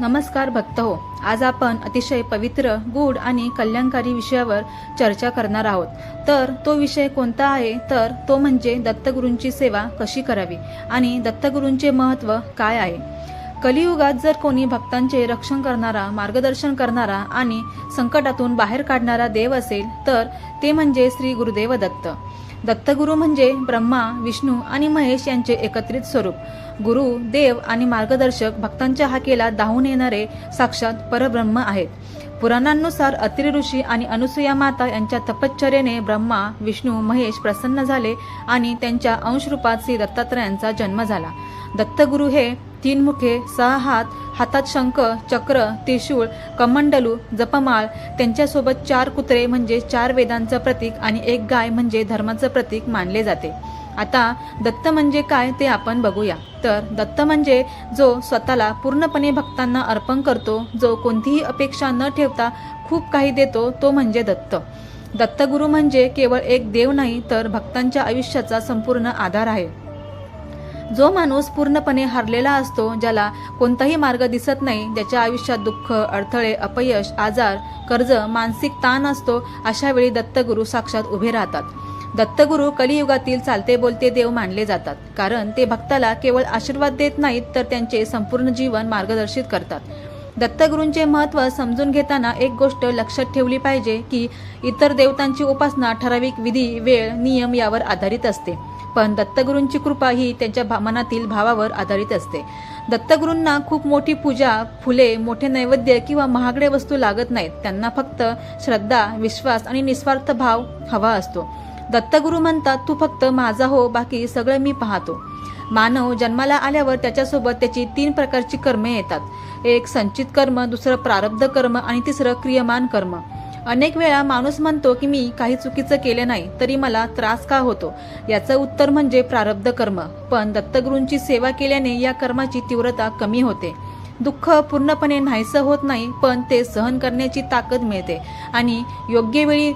नमस्कार भक्त हो. आज आपण अतिशय पवित्र गूढ आणि कल्याणकारी विषयावर चर्चा करणार आहोत. तर तो विषय कोणता आहे? तर तो म्हणजे दत्तगुरूंची सेवा कशी करावी आणि दत्तगुरूंचे महत्त्व काय आहे? कलियुगात जर कोणी भक्तांचे रक्षण करणारा मार्गदर्शन करणारा आणि संकटातून बाहेर काढणारा देव असेल तर ते म्हणजे श्री गुरुदेव दत्त दत्तगुरू म्हणजे ब्रह्मा विष्णू आणि महेश यांचे एकत्रित स्वरूप. गुरु देव आणि मार्गदर्शक भक्तांच्या हाकेला धावून येणारे साक्षात परब्रह्म आहेत. पुराणांनुसार अत्रि ऋषी आणि अनुसुया माता यांच्या तपश्चर्याने ब्रह्मा विष्णू महेश प्रसन्न झाले आणि त्यांच्या अंशरूपात श्री दत्तात्रयांचा जन्म झाला. दत्तगुरू हे तीन मुखे सहा हात हातात शंख चक्र त्रिशूळ कमंडलू जपमाळ त्यांच्यासोबत चार कुत्रे म्हणजे चार वेदांचं प्रतीक आणि एक गाय म्हणजे धर्माचं प्रतीक मानले जाते. आता दत्त म्हणजे काय ते आपण बघूया. तर दत्त म्हणजे जो स्वतःला पूर्णपणे भक्तांना अर्पण करतो जो कोणतीही अपेक्षा न ठेवता खूप काही देतो तो म्हणजे दत्त. दत्तगुरू म्हणजे केवळ एक देव नाही तर भक्तांच्या आयुष्याचा संपूर्ण आधार आहे. जो माणूस पूर्णपणे हरलेला असतो ज्याला कोणताही मार्ग दिसत नाही ज्याच्या आयुष्यात दुःख अडथळे अपयश आजार कर्ज मानसिक ताण असतो अशा वेळी दत्तगुरू साक्षात उभे राहतात. दत्तगुरू कलियुगातील चालते बोलते देव मानले जातात. कारण ते भक्ताला केवळ आशीर्वाद देत नाहीत तर त्यांचे संपूर्ण जीवन मार्गदर्शित करतात. दत्तगुरूंचे महत्त्व समजून घेताना एक गोष्ट लक्षात ठेवली पाहिजे की इतर देवतांची उपासना ठराविक विधी वेळ नियम यावर आधारित असते. पण दत्तगुरूंची कृपा ही त्यांच्या भा- मनातील भावावर आधारित असते. दत्तगुरूंना खूप मोठी पूजा फुले मोठे नैवेद्य किंवा महागडे वस्तू लागत नाहीत. त्यांना फक्त श्रद्धा विश्वास आणि निस्वार्थ भाव हवा असतो. दत्तगुरू म्हणतात तू फक्त माझा हो बाकी सगळं मी पाहतो. मानव जन्माला आल्यावर त्याच्यासोबत त्याची तीन प्रकारची कर्मे येतात. एक संचित कर्म दुसरं प्रारब्ध कर्म आणि तिसरं क्रियमान कर्म. अनेक वेळा माणूस म्हणतो की मी काही चुकीचं केले नाही तरी मला त्रास का होतो? याचं उत्तर म्हणजे प्रारब्ध कर्म. पण दत्तगुरूंची सेवा केल्याने या कर्माची तीव्रता कमी होते. दुःख पूर्णपणे नाहीसं होत नाही पण ते सहन करण्याची ताकद मिळते आणि योग्य वेळी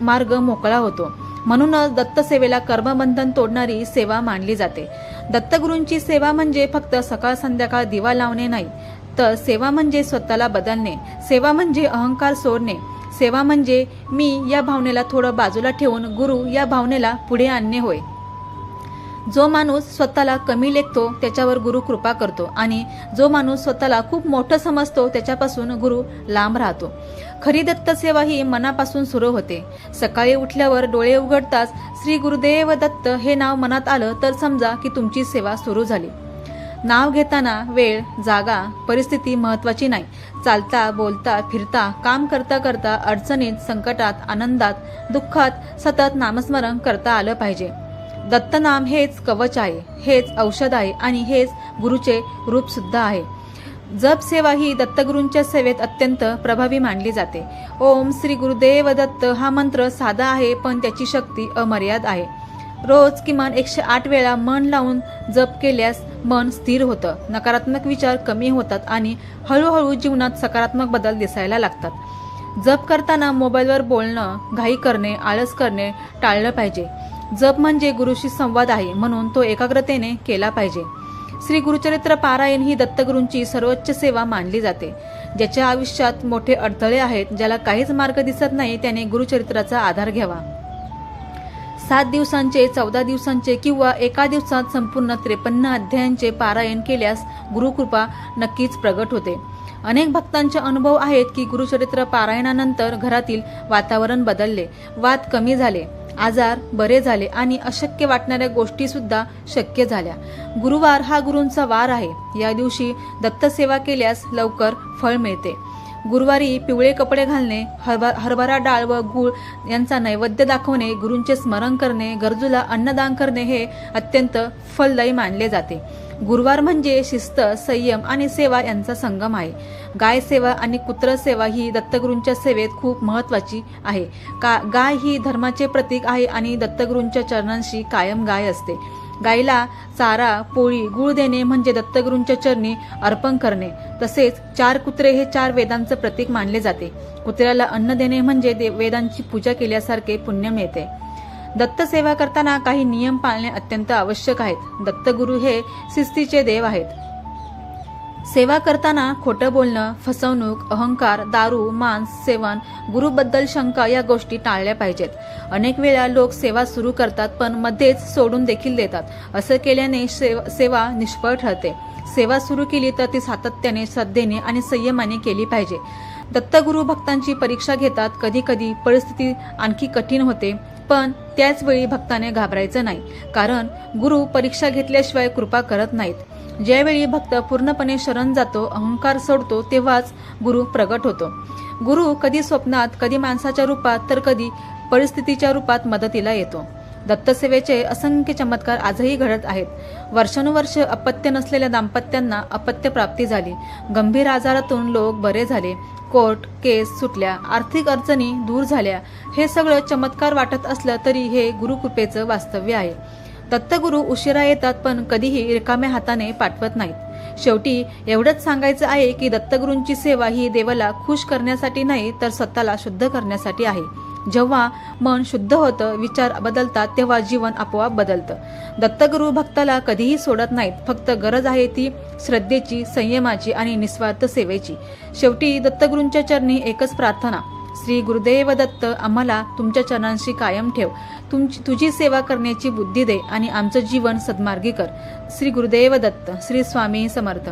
मार्ग मोकळा होतो. म्हणूनच दत्तसेवेला कर्मबंधन तोडणारी सेवा मानली जाते. दत्तगुरूंची सेवा म्हणजे फक्त सकाळ संध्याकाळ दिवा लावणे नाही तर सेवा म्हणजे स्वतःला बदलणे सेवा म्हणजे अहंकार सोडणे सेवा म्हणजे मी या भावनेला थोडं बाजूला ठेवून गुरु या भावनेला पुढे आणणे होय. जो माणूस स्वतःला कमी लेखतो त्याच्यावर गुरु कृपा करतो आणि जो माणूस स्वतःला खूप मोठं समजतो त्याच्यापासून गुरु लांब राहतो. खरी दत्त सेवा ही मनापासून सुरू होते. सकाळी उठल्यावर डोळे उघडताच श्री गुरुदेव दत्त हे नाव मनात आलं तर समजा की तुमची सेवा सुरू झाली. नाव घेताना वेळ जागा परिस्थिती महत्वाची नाही. चालता बोलता फिरता काम करता करता अडचणीत संकटात आनंदात दुःखात सतत नामस्मरण करता आलं पाहिजे. दत्तनाम हेच कवच आहे हेच औषध आहे आणि हेच गुरुचे रूप सुद्धा आहे. जप सेवा ही दत्तगुरूंच्या सेवेत अत्यंत प्रभावी मानली जाते. ओम श्री गुरुदेव दत्त हा मंत्र साधा आहे पण त्याची शक्ती अमर्याद आहे. रोज किमान एकशे आठ वेळा मन लावून जप केल्यास मन स्थिर होतं. नकारात्मक विचार कमी होतात आणि हळूहळू जीवनात सकारात्मक बदल दिसायला लागतात. जप करताना मोबाईलवर बोलणं घाई करणे आळस करणे टाळलं पाहिजे. जप म्हणजे गुरुशी संवाद आहे म्हणून तो एकाग्रतेने केला पाहिजे. श्री गुरुचरित्र पारायण ही दत्तगुरूंची सर्वोच्च सेवा मानली जाते. ज्याच्या आयुष्यात मोठे अडथळे आहेत ज्याला काहीच मार्ग दिसत नाही त्याने गुरुचरित्राचा आधार घ्यावा. सात दिवसांचे चौदा दिवसांचे किंवा एका दिवसात संपूर्ण त्रेपन्न अध्यायांचे पारायण केल्यास गुरुकृपा नक्कीच प्रगट होते. अनेक भक्तांचे अनुभव आहेत की गुरुचरित्र पारायणानंतर घरातील वातावरण बदलले वाद कमी झाले आजार बरे झाले आणि अशक्य वाटणाऱ्या गोष्टी सुद्धा शक्य झाल्या. गुरुवार हा गुरूंचा वार आहे. या दिवशी दत्तसेवा केल्यास लवकर फळ मिळते. गुरुवारी पिवळे कपडे घालणे हरभरा डाळ व गूळ यांचा नैवेद्य दाखवणे गुरूंचे स्मरण करणे गरजूला अन्नदान करणे हे अत्यंत फलदायी मानले जाते. गुरुवार म्हणजे शिस्त संयम आणि सेवा यांचा संगम आहे. गाय सेवा आणि कुत्र सेवा ही दत्तगुरूंच्या सेवेत खूप महत्वाची आहे. का गाय ही धर्माचे प्रतीक आहे आणि दत्तगुरूंच्या चरणांशी कायम गाय असते. गायीला चारा पोळी गुळ देणे म्हणजे दत्तगुरूंच्या चरणी अर्पण करणे. तसेच चार कुत्रे हे चार वेदांचं प्रतीक मानले जाते. कुत्र्याला अन्न देणे म्हणजे दे- वेदांची पूजा केल्यासारखे पुण्य मिळते. दत्त सेवा करताना काही नियम पाळणे अत्यंत आवश्यक आहेत. दत्तगुरू हे शिस्तीचे देव आहेत. सेवा करताना खोटं बोलणं फसवणूक अहंकार दारू मांस सेवन गुरुबद्दल शंका या गोष्टी टाळल्या पाहिजेत. अनेक वेळा लोक सेवा सुरू करतात पण मध्येच सोडून देखील देतात. असं केल्याने सेव- सेवा निष्फळ ठरते. सेवा सुरू केली तर ती सातत्याने श्रद्धेने आणि संयमाने केली पाहिजे. दत्तगुरू भक्तांची परीक्षा घेतात. कधी कधी परिस्थिती आणखी कठीण होते पण त्याच वेळी भक्ताने घाबरायचं नाही. कारण गुरु परीक्षा घेतल्याशिवाय कृपा करत नाहीत. ज्यावेळी भक्त पूर्णपणे शरण जातो अहंकार सोडतो तेव्हाच गुरु प्रगट होतो. गुरु कधी स्वप्नात कधी माणसाच्या रूपात तर कधी परिस्थितीच्या रूपात मदतीला येतो. दत्तसेवेचे असंख्य चमत्कार आजही घडत आहेत. वर्षानुवर्ष अपत्य नसलेल्या दाम्पत्यांना अपत्य प्राप्ती झाली. गंभीर आजारातून लोक बरे झाले. कोर्ट केस सुटल्या. आर्थिक अडचणी दूर झाल्या. हे सगळं चमत्कार वाटत असलं तरी हे गुरुकृपेचं वास्तव्य आहे. दत्तगुरू उशिरा येतात पण कधीही रिकाम्या हाताने पाठवत नाहीत. शेवटी एवढंच सांगायचं आहे की दत्तगुरूंची सेवा ही देवाला खुश करण्यासाठी नाही तर स्वतःला शुद्ध करण्यासाठी आहे. जेव्हा मन शुद्ध होतं विचार बदलतात तेव्हा जीवन आपोआप बदलतं. दत्तगुरू भक्ताला कधीही सोडत नाहीत फक्त गरज आहे ती श्रद्धेची संयमाची आणि निस्वार्थ सेवेची. शेवटी दत्तगुरूंच्या चरणी एकच प्रार्थना श्री गुरुदेव दत्त आम्हाला तुमच्या चरणांशी कायम ठेव. तुमची तुझी सेवा करण्याची बुद्धी दे आणि आमचं जीवन सद्मार्गी कर. श्री गुरुदेव दत्त श्री स्वामी समर्थ.